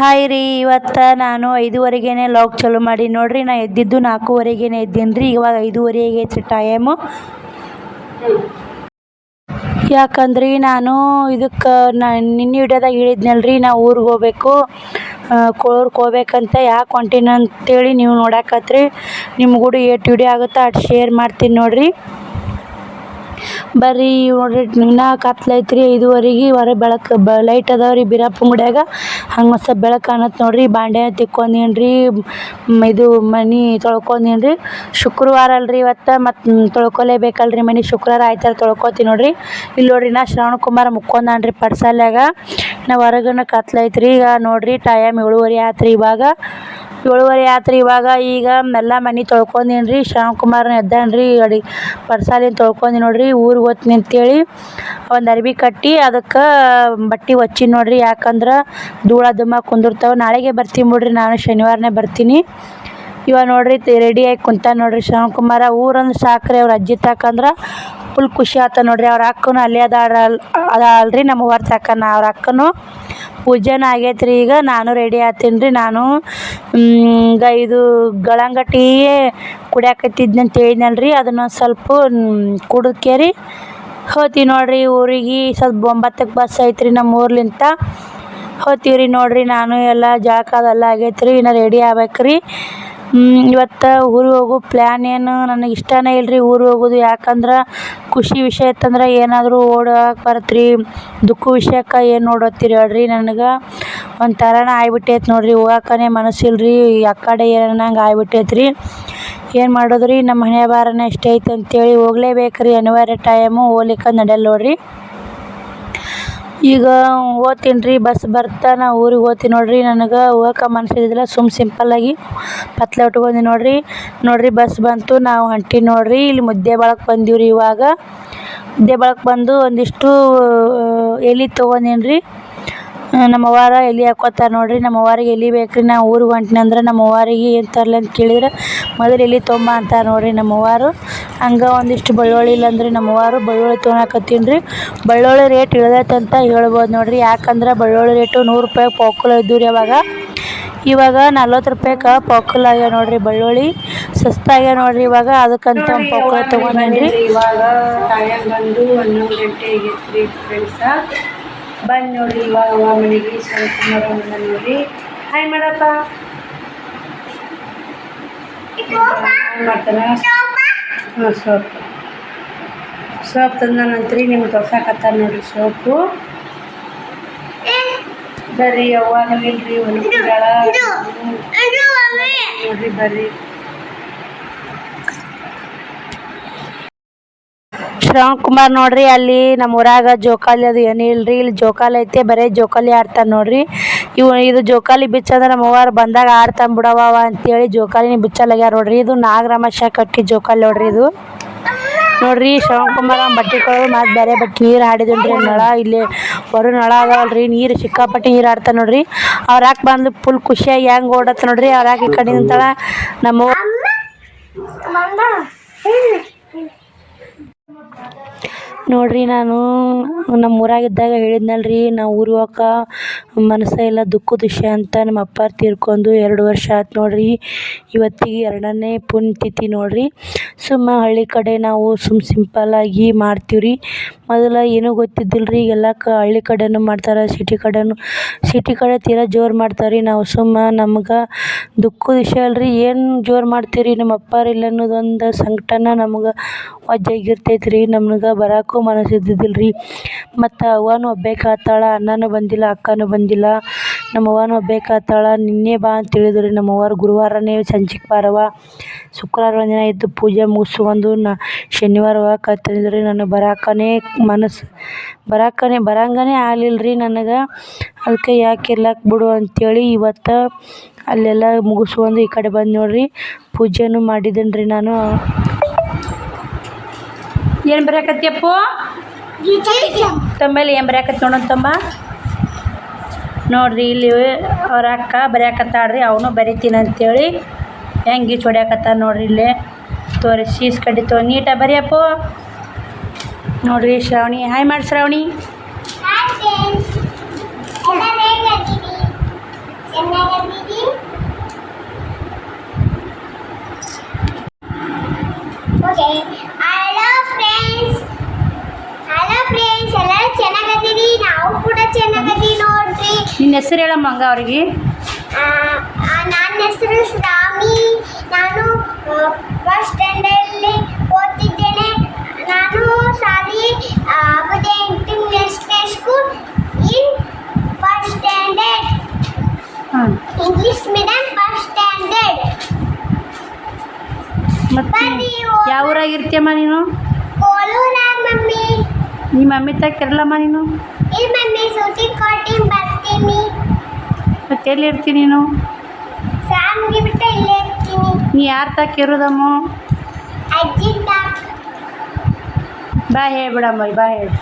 Hi ರೀ ಇವತ್ತು ನಾನು ಐದುವರೆಗೇನೆ ಲಾಗ್ ಚಾಲೂ ಮಾಡಿ. ನೋಡ್ರಿ, ನಾ ಎದ್ದಿದ್ದು ನಾಲ್ಕೂವರೆಗೇನೆ ಎದ್ದೀನಿ ರೀ ಇವಾಗ ಐದುವರೆಗೆ ಐತ್ರಿ ಟೈಮು ಯಾಕಂದ್ರೆ, ನಾನು ಇದಕ್ಕೆ ನಾನು ನಿನ್ನೆ ಹೇಳಿದ್ನಲ್ಲ ರೀ ನಾ ಊರಿಗೆ ಹೋಗ್ಬೇಕು ಕೋರ್ಗೆ ಹೋಗ್ಬೇಕಂತ ಯಾಕೆ ಹೊಂಟೀನಿ ಅಂತೇಳಿ ನೀವು ನೋಡಾಕತ್ರಿ. ನಿಮ್ಗೂಡು ಏಟ್ ವಿಡಿಯೋ ಆಗುತ್ತೋ ಅಷ್ಟು ಶೇರ್ ಮಾಡ್ತೀನಿ ನೋಡ್ರಿ. ಬರ್ರಿ, ನೋಡ್ರಿ, ಇನ್ನೂ ಕತ್ಲೈತ್ರಿ ಐದುವರೆಗೆ ಹೊರಗೆ ಬೆಳಕು, ಬ ಲೈಟ್ ಅದಾವ್ರಿ ರೀ ಬೀರಪ್ಪನ ಗುಡಿಯಾಗ. ಹಂಗೆ ಮಸ್ತ್ ಬೆಳಕು ಕಾಣತ್ತೆ ನೋಡ್ರಿ, ಬಾಂಡೆ ತಿಕ್ಕೊಂದೇನ್ರಿ ಇದು ಮನೆ ತೊಳ್ಕೊಂದೇನ್ರಿ ಶುಕ್ರವಾರ ಅಲ್ರಿ ಇವತ್ತು, ಮತ್ತು ತೊಳ್ಕೊಲೇಬೇಕಲ್ರಿ ಮನೆ, ಶುಕ್ರವಾರ ಆಯ್ತಾರ ತೊಳ್ಕೊತೀನಿ ನೋಡ್ರಿ. ಇಲ್ಲಿ ನೋಡ್ರಿ ನಾ ಶ್ರವಣ ಕುಮಾರ ಮುಕ್ಕೊಂಡಾನ ರೀ ಪಡ್ಸಾಲ್ಯಾಗ ನಾ ಹೊರಗನ ಕತ್ಲೈತ್ರಿ ಈಗ ನೋಡ್ರಿ, ಟೈಮ್ ಏಳುವರೆ ಆತ್ರಿ ಇವಾಗ. ಏಳುವರೆ ಆತ್ರಿ ಇವಾಗ. ಈಗ ಎಲ್ಲ ಮನೆ ತೊಳ್ಕೊಂಡೀನಿ ರೀ ಶ್ರವಣ ಎದ್ದಾನೆ ರೀ ಅಡಿ ಪರ್ಸಾಲಿನ ತೊಳ್ಕೊಂಡಿ ನೋಡ್ರಿ, ಊರಿಗೆ ಹೋಗ್ತೀನಿ ಅಂತೇಳಿ ಒಂದು ಅರ್ಬಿ ಕಟ್ಟಿ ಅದಕ್ಕೆ ಬಟ್ಟೆ ಒಚ್ಚೀನಿ ನೋಡ್ರಿ. ಯಾಕಂದ್ರೆ ಧೂಳ ದುಮ್ಮ ಕುಂದಿರ್ತಾವೆ. ನಾಳೆಗೆ ಬರ್ತೀನಿ ಬಿಡ್ರಿ, ನಾನು ಶನಿವಾರನೇ ಬರ್ತೀನಿ. ಇವಾಗ ನೋಡ್ರಿ ರೆಡಿಯಾಗಿ ಕುಂತ ನೋಡ್ರಿ ಶ್ರವಣ ಕುಮಾರ ಊರಂದ್ರೆ ಸಾಕ್ರಿ ಅವ್ರ ಅಜ್ಜಿ ತಾಕಂದ್ರೆ ಫುಲ್ ಖುಷಿ ಆತ ನೋಡ್ರಿ. ಅವ್ರ ಅಕ್ಕನೂ ಅಲ್ಲೇ ಅದಾಳ ಅಲ್ರಿ ನಮ್ಮ ಹೊರ ಅವ್ರ ಅಕ್ಕನೂ ಪೂಜೆನೂ ಆಗೈತ್ರಿ ಈಗ. ನಾನು ರೆಡಿ ಆತೀನಿ ರೀ ನಾನು ಈಗ ಇದು ಗಳಂಗಟ್ಟಿ ಕುಡಿಯಾಕತ್ತಿದ್ನಿ ಅಂತ ರೀ ಅದನ್ನು ಸ್ವಲ್ಪ ಕುಡಿದ್ಕೇರಿ ಹೋತೀವಿ ನೋಡ್ರಿ ಊರಿಗೆ ಸ್ವಲ್ಪ ಒಂಬತ್ತಕ್ಕೆ ಬಸ್ ಐತ್ರಿ ನಮ್ಮ ಊರ್ಲಿಂದ ಹೋತೀವ್ರಿ ನೋಡ್ರಿ. ನಾನು ಎಲ್ಲ ಜಳಕ ಅದೆಲ್ಲ ಆಗೈತೆ ರೀ ಇನ್ನು ರೆಡಿ ಆಗ್ಬೇಕ್ರಿ. ಇವತ್ತು ಊರಿಗೆ ಹೋಗೋ ಪ್ಲ್ಯಾನ್ ಏನು ನನಗೆ ಇಷ್ಟನೇ ಇಲ್ಲ ರೀ ಊರಿಗೆ ಹೋಗೋದು. ಯಾಕಂದ್ರೆ ಖುಷಿ ವಿಷಯ ಇತ್ತಂದ್ರೆ ಏನಾದರೂ ಓಡೋಕೆ ರೀ ದುಃಖ ವಿಷಯಕ್ಕೆ ಏನು ನೋಡತ್ತೀರಿ ಹೇಳ್ರಿ ನನಗೆ. ಒಂಥರನೇ ಆಗ್ಬಿಟ್ಟೈತೆ ನೋಡಿರಿ ಹೋಗಕ್ಕನೇ ಮನಸ್ಸಿಲ್ಲ ರೀ ಆ ಕಡೆ ಏನಂಗೆ ಆಗ್ಬಿಟ್ಟೈತೆ ರೀ ಏನು ಮಾಡೋದು ನಮ್ಮ ಮನೆ ಬಾರನೇ ಅಷ್ಟೇ ಐತೆ ಅಂತೇಳಿ ಹೋಗ್ಲೇಬೇಕು ರೀ ಅನಿವಾರ್ಯ ಟೈಮು ಹೋಗ್ಲಿಕ್ಕೆ ನಡೆಯಲ್ಲ ನೋಡ್ರಿ. ಈಗ ಹೋಗ್ತೀನಿ ರೀ, ಬಸ್ ಬರ್ತಾ ನಾ ಊರಿಗೆ ಹೋಗ್ತೀನಿ ನೋಡಿರಿ. ನನಗೆ ಹೋಗಕ್ಕೆ ಮನ್ಸಿದ್ದಿಲ್ಲ ಸುಮ್ ಸಿಂಪಲ್ಲಾಗಿ ಪತ್ಲೆ ಉಟ್ಕೊಂಡಿ ನೋಡಿರಿ. ನೋಡ್ರಿ, ಬಸ್ ಬಂತು, ನಾವು ಹೊಂಟೀನಿ ನೋಡಿರಿ. ಇಲ್ಲಿ ಮುದ್ದೆ ಬಳಕ್ಕೆ ಬಂದೀವಿ ರೀ ಇವಾಗ. ಮುದ್ದೆ ಬಳಕ್ಕೆ ಬಂದು ಒಂದಿಷ್ಟು ಎಲೆ ತೊಗೊಂಡೀನಿ ರೀ. ನಮ್ಮ ಅವ್ವಾರ ಎಲೆ ಹಾಕ್ಕೋತಾರೆ ನೋಡಿರಿ. ನಮ್ಮ ಅವ್ವಾರಿಗೆ ಎಲೆ ಬೇಕ್ರಿ, ನಾ ಊರಿಗೆ ಹೊಂಟ್ನಿ ಅಂದ್ರೆ ನಮ್ಮ ಅವ್ವಾರಿಗೆ ಏನು ತರಲಿ ಅಂತ ಕೇಳಿದ್ರೆ, ಮೊದಲು ಎಲೆ ತೊಂಬ ಅಂತಾರೆ ನೋಡಿರಿ ನಮ್ಮ ಅವ್ವಾರು. ಹಂಗೆ ಒಂದಿಷ್ಟು ಬೆಳ್ಳುಳ್ಳಿ ಇಲ್ಲ ಅಂದ್ರೆ ಅವ್ವಾರು ಬೆಳ್ಳುಳ್ಳಿ ತೊಗೊಳಕತ್ತೀನಿ ರೀ ಬೆಳ್ಳುಳ್ಳಿ ರೇಟ್ ಇಳ್ದೈತೆ ಅಂತ ಹೇಳ್ಬೋದು ನೋಡಿರಿ. ಯಾಕಂದ್ರೆ ಬೆಳ್ಳುಳ್ಳಿ ರೇಟು ನೂರು ರೂಪಾಯಿ ಪೋಕುಲ ಇದ್ದವು ರೀ ಅವಾಗ. ಇವಾಗ ನಲ್ವತ್ತು ರೂಪಾಯ್ಗೆ ಪೋಕುಲ ಆಗ್ಯಾವ ನೋಡ್ರಿ ಬೆಳ್ಳುಳ್ಳಿ ಸಸ್ತಾಗ್ಯಾವ ನೋಡ್ರಿ ಇವಾಗ. ಅದಕ್ಕಂತ ಒಂದು ರೀ ಇವಾಗ ಟೈಮ್ ಬಂದು ಹನ್ನೊಂದು ಗಂಟೆ ಆಗೈತೆ ಬಂದು ನೋಡ್ರಿ ಇವಾಗ ಅವ ಮನೆಗೆ ಸ್ವಲ್ಪ ಬಂದ ನೋಡ್ರಿ ಹಾಯ್ ಮಾಡಪ್ಪ ಹಾಯ್ ಮಾಡ್ತಾನ ಹಾಂ ಸೋಪ್ ಸೋಪ್ ತಂದ ನಂತರ ನಿಮ್ಗೆ ತೋರ್ಸಾಕತ್ತಾರ ನೋಡ್ರಿ ಸೋಪು ಬರ್ರಿ ಅವ್ವಾಗ ಇಲ್ರಿ ಹೊಲಕ್ಕಿದಾಳ ನೋಡ್ರಿ ಬರ್ರಿ ಶ್ರವಣ್ ಕುಮಾರ್ ನೋಡ್ರಿ, ಅಲ್ಲಿ ನಮ್ಮ ಊರಾಗ ಜೋಕಾಲಿ ಅದು ಏನು ಇಲ್ರಿ, ಇಲ್ಲಿ ಜೋಕಾಲಿ ಐತೆ, ಬರೀ ಜೋಕಾಲಿ ಆಡ್ತಾನೆ ನೋಡ್ರಿ. ಇವು ಇದು ಜೋಕಾಲಿ ಬಿಚ್ಚ ಅಂದ್ರೆ ನಮ್ಮ ಅವ್ವಾರು ಬಂದಾಗ ಆಡ್ತಾನೆ ಬಿಡವ ಅಂತೇಳಿ ಜೋಕಾಲಿನ ಬಿಚ್ಚಲಾಗ್ಯಾರ ನೋಡ್ರಿ. ಇದು ನಾಗರಮಶ ಕಟ್ಟಿ ಜೋಕಾಲಿ ನೋಡ್ರಿ ಇದು. ನೋಡ್ರಿ ಶ್ರವಣ್ ಕುಮಾರ್ ಬಟ್ಟೆ ಕೊಡೋದು ಮತ್ತೆ ಬೇರೆ ಬಟ್ಟೆ ನೀರು ಹಾಡಿದ್ರಿ ನಳ, ಇಲ್ಲಿ ಹೊರ ನಳ ಅದಾವಲ್ರಿ, ನೀರು ಸಿಕ್ಕಾಪಟ್ಟೆ ನೀರು ಆಡ್ತಾನೆ ನೋಡ್ರಿ. ಅವ್ರ ಯಾಕೆ ಬಂದು ಫುಲ್ ಖುಷಿಯಾಗಿ ಹೆಂಗೆ ಓಡತ್ತ ನೋಡ್ರಿ, ಅವ್ರ ಯಾಕೆ ಈ ಕಡೆ ನಿಂತಾಳ ನಮ್ಮ ನೋಡ್ರಿ ನಾನು ನಮ್ಮ ಊರಾಗಿದ್ದಾಗ ಹೇಳಿದ್ನಲ್ಲ ರೀ ನಾವು ಊರಿಗೆ ಹೋಗಕ್ಕೆ ಮನಸ್ಸೇ ಇಲ್ಲ ದುಃಖದ ವಿಷಯ ಅಂತ ನಮ್ಮ ಅಪ್ಪಾರು ತೀರ್ಕೊಂಡು ಎರಡು ವರ್ಷ ಆಯ್ತು ನೋಡ್ರಿ. ಇವತ್ತಿಗೆ ಎರಡನೇ ಪುಣ್ಯತಿಥಿ ನೋಡ್ರಿ. ಸುಮ್ಮ ಹಳ್ಳಿ ಕಡೆ ನಾವು ಸುಮ್ ಸಿಂಪಲ್ಲಾಗಿ ಮಾಡ್ತೀವಿ ರೀ ಮೊದಲು ಏನೂ ಗೊತ್ತಿದ್ದಿಲ್ಲ ರೀ ಎಲ್ಲ ಕ ಹಳ್ಳಿ ಕಡೆನೂ ಮಾಡ್ತಾರೆ ಸಿಟಿ ಕಡೆನೂ. ಸಿಟಿ ಕಡೆ ತೀರಾ ಜೋರು ಮಾಡ್ತಾರೆ ರೀ ನಾವು. ಸುಮ್ಮ ನಮ್ಗೆ ದುಃಖದ ವಿಷಯ ಅಲ್ರಿ. ಏನು ಜೋರು ಮಾಡ್ತೀರಿ ನಮ್ಮ ಅಪ್ಪಾರು ಇಲ್ಲ ಅನ್ನೋದೊಂದು ಸಂಕಟನ ನಮ್ಗೆ ವಜ್ಜಾಗಿರ್ತೈತೆ ರೀ ನಮ್ಗೆ ಬರೋಕ್ಕೂ ಮನಸ್ಸು ಇದ್ದಿದ್ದಿಲ್ಲ ರೀ ಮತ್ತು ಅವ್ವನೂ ಆಗ್ತಾಳೆ ಅಣ್ಣನೂ ಬಂದಿಲ್ಲ, ಅಕ್ಕನೂ ಬಂದಿಲ್ಲ. ನಮ್ಮ ಅವ್ವನೂ ಒಬ್ಬೇಕಾಗ್ತಾಳೆ ನಿನ್ನೆ ಬಾ ಅಂತ ಹೇಳಿದ್ರು ರೀ ನಮ್ಮ ಅವ್ವಾರು ಗುರುವಾರನೇ ಸಂಜೆಗೆ ಬಾರವ್ವ ಶುಕ್ರವಾರ ದಿನ ಇದ್ದು ಪೂಜೆ ಮುಗಿಸ್ಕೊಂಡು ನ ಶನಿವಾರ ಹೋಗಕತ್ತಂದ್ರೆ ರೀ. ನನಗೆ ಬರಾಕನೇ ಮನಸ್ಸು. ಬರಾಕನೆ ಬರಂಗನೇ ಆಗಲಿಲ್ಲ ರೀ ನನಗೆ. ಅದಕ್ಕೆ ಯಾಕೆ ಇರ್ಲಾಕ ಬಿಡು ಅಂತೇಳಿ ಇವತ್ತು ಅಲ್ಲೆಲ್ಲ ಮುಗಿಸ್ಕೊಂಡು ಈ ಕಡೆ ಬಂದು ನೋಡ್ರಿ. ಪೂಜೆನೂ ಮಾಡಿದ್ದೀನಿ ರೀ ನಾನು. ಏನು ಬರಾಕತ್ತಿಯಪ್ಪ ತಮ್ಮಲ್ಲಿ ಏನು ಬರಾಕತ್ತಿ ನೋಡೋಣ ತಂಬ ನೋಡ್ರಿ ಇಲ್ಲಿ ಅವ್ರ ಅಕ್ಕ ಬರೆಯಕತ್ತಾಳ್ರಿ, ಅವನು ಬರಿತೀನಿ ಅಂತೇಳಿ ಹೆಂಗೆ ಈಚ್ ಹೊಡ್ಯಾಕತ್ತಾರ ನೋಡ್ರಿ ಇಲ್ಲಿ. ತೋರಿಸಿ ಕಡ್ಡಿ ತೋ ನೀಟಾಗಿ ಬರೆಯಪ್ಪ. ನೋಡ್ರಿ ಶ್ರಾವಣಿ, ಹಾಯ್ ಮಾಡಿ ಶ್ರಾವಣಿ. ಕೊಡ್ರಿ ನಿನ್ನ ಹೆಸರು ಹೇಳಮ್ಮ ಹಂಗ ಅವ್ರಿಗೆ. ನನ್ನ ಹೆಸರು ಸ್ವಾಮಿ. ನಾನು ಫಸ್ಟ್ ಸ್ಟ್ಯಾಂಡರ್ಡಲ್ಲಿ ಓದ್ತಿದ್ದೇನೆ. ನಾನು ಸಾರಿ ಆಗುದೆ international school in first standard English medium first standard ಮತ್ತು ಯಾವ ಊರಾಗಿರ್ತೀಯಮ್ಮ ನೀನು? ಕೋಲೂರ ಮಮ್ಮಿ. ನಿಮ್ಮ ಮಮ್ಮಿ ತಕ್ಕಿರಲ್ಲಮ್ಮ ನೀನು? ಇಲ್ಲಿ ಮಮ್ಮಿ ಸೂಟಿ ಕಾಟಿ ಬರ್ತೀನಿ ಮತ್ತೆ ಎಲ್ಲಿ ಇರ್ತೀನಿ ನೀನು? ಸಾಮ್ಗೆ ಬಿಟ್ಟು ಇಲ್ಲೇ ಇರ್ತೀನಿ. ನೀ ಯಾರು ತಾಕಿರೋದಮ್ಮ ಅಜ್ಜಿ ತಾತ ಬಾ ಹೇಳ್ಬಿಡಮ್ಮ ಬಾ ಹೇಳಿ.